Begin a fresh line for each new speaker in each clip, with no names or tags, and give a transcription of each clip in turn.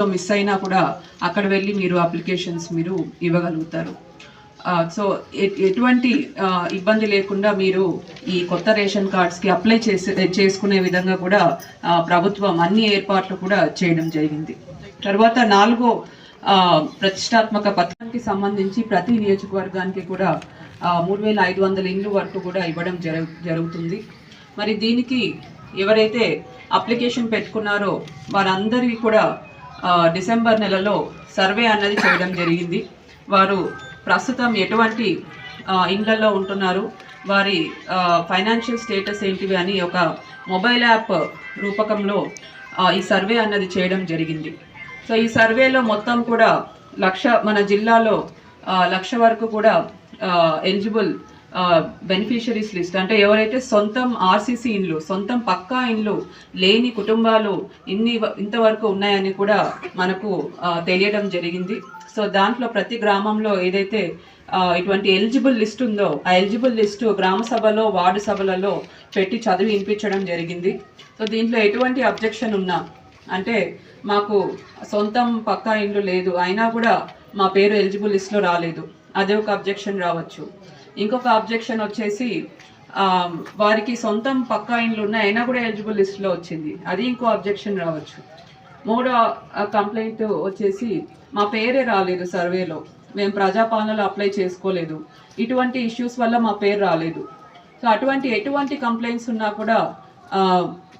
Miss అయినా కూడా అక్కడ వెళ్ళి మీరు అప్లికేషన్స్ మీరు ఇవ్వగలుగుతారు. సో ఎటువంటి ఇబ్బంది లేకుండా మీరు ఈ కొత్త రేషన్ కార్డ్స్కి అప్లై చేసే చేసుకునే విధంగా కూడా ప్రభుత్వం అన్ని ఏర్పాట్లు కూడా చేయడం జరిగింది. తర్వాత నాలుగో ప్రతిష్టాత్మక పథకానికి సంబంధించి ప్రతి నియోజకవర్గానికి కూడా మూడు వేల ఐదు వందల ఇండ్లు వరకు కూడా ఇవ్వడం జరు జరుగుతుంది. మరి దీనికి ఎవరైతే అప్లికేషన్ పెట్టుకున్నారో వారందరికీ కూడా డిసెంబర్ నెలలో సర్వే అన్నది చేయడం జరిగింది. వారు ప్రస్తుతం ఎటువంటి ఇండ్లలో ఉంటున్నారు. వారి ఫైనాన్షియల్ స్టేటస్ ఏంటివి అని ఒక మొబైల్ యాప్ రూపకంలో ఈ సర్వే అన్నది చేయడం జరిగింది. సో ఈ సర్వేలో మొత్తం కూడా లక్ష మన జిల్లాలో లక్ష వరకు కూడా ఎలిజిబుల్ బెనిఫిషరీస్ లిస్ట్ అంటే ఎవరైతే సొంతం ఆర్సీసీ ఇండ్లు సొంతం పక్కా ఇండ్లు లేని కుటుంబాలు ఇన్ని వ- ఇంతవరకు ఉన్నాయని కూడా మనకు తెలియడం జరిగింది. సో దాంట్లో ప్రతి గ్రామంలో ఏదైతే ఇటువంటి ఎలిజిబుల్ లిస్ట్ ఉందో ఆ ఎలిజిబుల్ లిస్టు గ్రామ సభలో వార్డు సభలలో పెట్టి చదివి వినిపించడం జరిగింది. సో దీంట్లో ఎటువంటి అబ్జెక్షన్ ఉన్నా అంటే మాకు సొంతం పక్కా ఇండ్లు లేదు అయినా కూడా మా పేరు ఎలిజిబుల్ లిస్ట్లో రాలేదు. అదే ఒక అబ్జెక్షన్ రావచ్చు. ఇంకొక అబ్జెక్షన్ వచ్చేసి వారికి సొంతం పక్కా ఇండ్లు ఉన్నాయి అయినా కూడా ఎలిజిబుల్ లిస్ట్లో వచ్చింది. అది ఇంకో అబ్జెక్షన్ రావచ్చు. మూడో కంప్లైంట్ వచ్చేసి మా పేరే రాలేదు సర్వేలో మేము ప్రజాపాలనలో అప్లై చేసుకోలేదు. ఇటువంటి ఇష్యూస్ వల్ల మా పేరు రాలేదు. సో అటువంటి ఎటువంటి కంప్లైంట్స్ ఉన్నా కూడా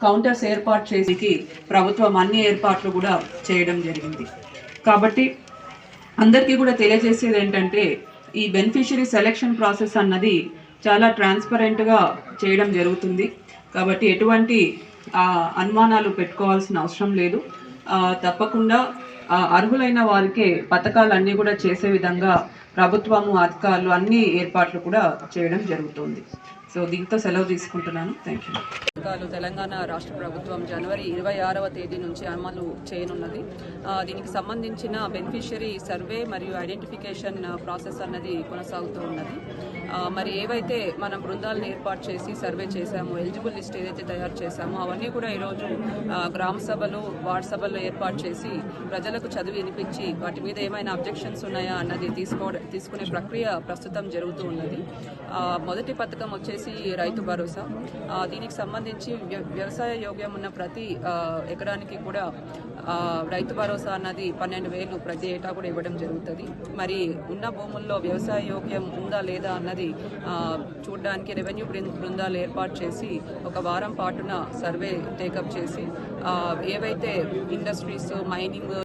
కౌంటర్స్ ఏర్పాటు చేసి ప్రభుత్వం అన్ని ఏర్పాట్లు కూడా చేయడం జరిగింది. కాబట్టి అందరికీ కూడా తెలియజేసేది ఏంటంటే ఈ బెనిఫిషరీ సెలెక్షన్ ప్రాసెస్ అన్నది చాలా ట్రాన్స్పరెంట్గా చేయడం జరుగుతుంది. కాబట్టి ఎటువంటి అనుమానాలు పెట్టుకోవాల్సిన అవసరం లేదు. తప్పకుండా అర్హులైన వారికే పథకాలన్నీ కూడా చేసే విధంగా ప్రభుత్వము అధికారులు అన్ని ఏర్పాట్లు కూడా చేయడం జరుగుతుంది. సో దీంతో సెలవు తీసుకుంటున్నాను. థ్యాంక్ యూ పథకాలు తెలంగాణ రాష్ట్ర ప్రభుత్వం జనవరి ఇరవై ఆరవ తేదీ నుంచి అమలు చేయనున్నది. దీనికి సంబంధించిన బెనిఫిషరీ సర్వే మరియు ఐడెంటిఫికేషన్ ప్రాసెస్ అన్నది కొనసాగుతూ ఉన్నది. మరి ఏవైతే మనం బృందాలను ఏర్పాటు చేసి సర్వే చేశామో ఎలిజిబుల్ లిస్ట్ ఏదైతే తయారు చేశామో అవన్నీ కూడా ఈరోజు గ్రామ సభలు వార్డు సభల్లో ఏర్పాటు చేసి ప్రజలకు చదివి వినిపించి వాటి మీద ఏమైనా అబ్జెక్షన్స్ ఉన్నాయా అన్నది తీసుకో తీసుకునే ప్రక్రియ ప్రస్తుతం జరుగుతూ ఉన్నది. మొదటి పథకం వచ్చేసి రైతు భరోసా. దీనికి సంబంధించి వ్య- వ్యవసాయ యోగ్యం ఉన్న ప్రతి ఎకరానికి కూడా రైతు భరోసా అన్నది పన్నెండు వేలు ప్రతి ఏటా కూడా ఇవ్వడం జరుగుతుంది. మరి ఉన్న భూముల్లో వ్యవసాయ యోగ్యం ఉందా లేదా అన్నది చూడడానికి రెవెన్యూ బృందాలు ఏర్పాటు చేసి ఒక వారం పాటున సర్వే టేకప్ చేసి ఏవైతే ఇండస్ట్రీస్ మైనింగ్